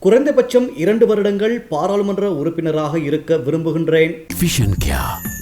குறைந்தபட்சம் இரண்டு வருடங்கள் பாராளுமன்ற உறுப்பினராக இருக்க விரும்புகின்றேன்.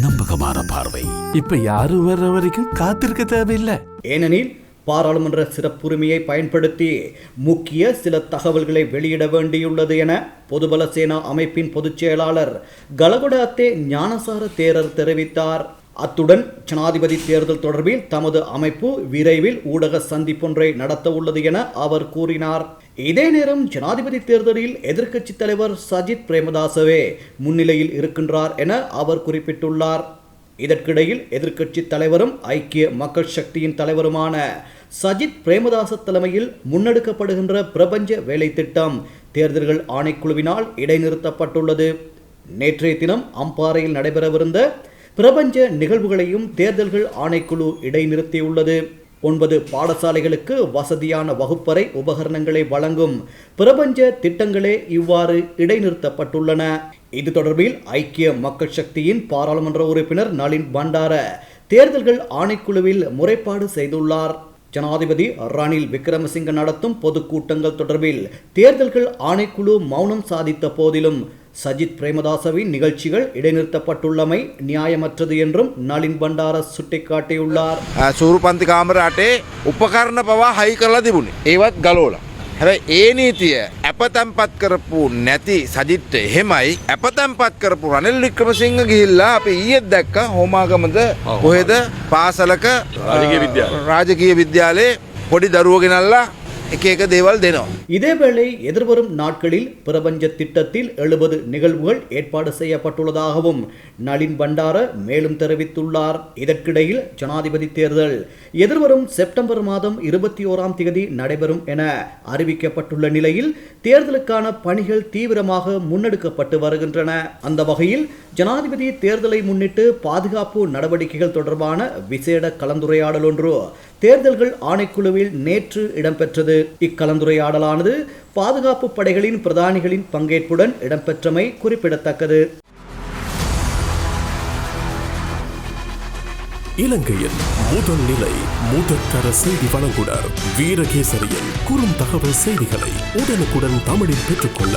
நம்பகமான பார்வை. இப்ப யாரும் வர்ற வரைக்கும் காத்திருக்க தேவையில்லை. ஏனெனில் பாராளுமன்ற சிறப்புரிமையை பயன்படுத்தி முக்கிய சில தகவல்களை வெளியிட வேண்டியுள்ளது என பொதுபல சேனா அமைப்பின் பொதுச் செயலாளர் கலகுடாத்தே ஞானசார தேரர் தெரிவித்தார். அத்துடன் ஜனாதிபதி தேர்தல் தொடர்பில் தமது அமைப்பு விரைவில் ஊடக சந்திப்பொன்றை நடத்த உள்ளது என அவர் கூறினார். இதே நேரம் ஜனாதிபதி தேர்தலில் எதிர்க்கட்சித் தலைவர் சஜித் பிரேமதாசவே முன்னிலையில் இருக்கின்றார் என அவர் குறிப்பிட்டுள்ளார். இதற்கிடையில் எதிர்க்கட்சி தலைவரும் ஐக்கிய மக்கள் சக்தியின் தலைவருமான சஜித் பிரேமதாச தலைமையில் முன்னெடுக்கப்படுகின்ற பிரபஞ்ச வேலை திட்டம் தேர்தல்கள் ஆணைக்குழுவினால் இடைநிறுத்தப்பட்டுள்ளது. நேற்றைய தினம் அம்பாறையில் நடைபெறவிருந்த பிரபஞ்ச நிகழ்வுகளையும் தேர்தல்கள் ஆணைக்குழு இடைநிறுத்தியுள்ளது. ஒன்பது பாடசாலைகளுக்கு வசதியான வகுப்பறை உபகரணங்களை வழங்கும் பிரபஞ்ச திட்டங்களே இவ்வாறு இடைநிறுத்தப்பட்டுள்ளன. இது தொடர்பில் ஐக்கிய மக்கள் சக்தியின் பாராளுமன்ற உறுப்பினர் நளின் பண்டார தேர்தல்கள் ஆணைக்குழுவில் முறைப்பாடு செய்துள்ளார். ஜனாதிபதி ரணில் விக்ரமசிங்க நடத்தும் பொதுக்கூட்டங்கள் தொடர்பில் தேர்தல்கள் ஆணைக்குழு மௌனம் சாதித்த போதிலும் சஜித் பிரேமதாசவின் நிகழ்ச்சிகள் இடைநிறுத்தப்பட்டுள்ளமை நியாயமற்றது என்றும் நளின் பண்டார சுட்டிக்காட்டியுள்ளார் සූරුපන්ති කාමර අටේ උපකරණ පවා හයි කරලා තිබුණේ ඒවත් ගලෝල. හැබැයි ඒ නීතිය ඇපතැම්පත් කරපු නැති සජිත්ත එහෙමයි ඇපතැම්පත් කරපු රනිල් වික්‍රමසිංහ ගිහිල්ලා අපි ඊයේත් දැක්ක හෝමාගමද කොහෙද පාසලක රාජකීය විද්‍යාලයේ පොඩි දරුව ගෙනල්ලා එක එක දේවල් දෙනවා. இதேவேளை எதிர்வரும் நாட்களில் பிரபஞ்ச திட்டத்தில் எழுபது நிகழ்வுகள் ஏற்பாடு செய்யப்பட்டுள்ளதாகவும் நளின் பண்டார மேலும் தெரிவித்துள்ளார் இதற்கிடையில் ஜனாதிபதி தேர்தல் எதிர்வரும் செப்டம்பர் மாதம் இருபத்தி ஓராம் தேதி நடைபெறும் என அறிவிக்கப்பட்டுள்ள நிலையில் தேர்தலுக்கான பணிகள் தீவிரமாக முன்னெடுக்கப்பட்டு வருகின்றன அந்த வகையில் ஜனாதிபதி தேர்தலை முன்னிட்டு பாதுகாப்பு நடவடிக்கைகள் தொடர்பான விசேட கலந்துரையாடல் ஒன்று தேர்தல்கள் ஆணைக்குழுவில் நேற்று இடம்பெற்றது. இக்கலந்துரையாடலானது பாதுகாப்பு படைகளின் பிரதானிகளின் பங்கேற்புடன் இடம்பெற்றமை குறிப்பிடத்தக்கது. இலங்கையின் முதல் நிலை முதற்கர செய்தி வழங்குனர் வீரகேசரியின் குறும் தகவல் செய்திகளை உடனுக்குடன் தமிழில் பெற்றுக்கொள்ள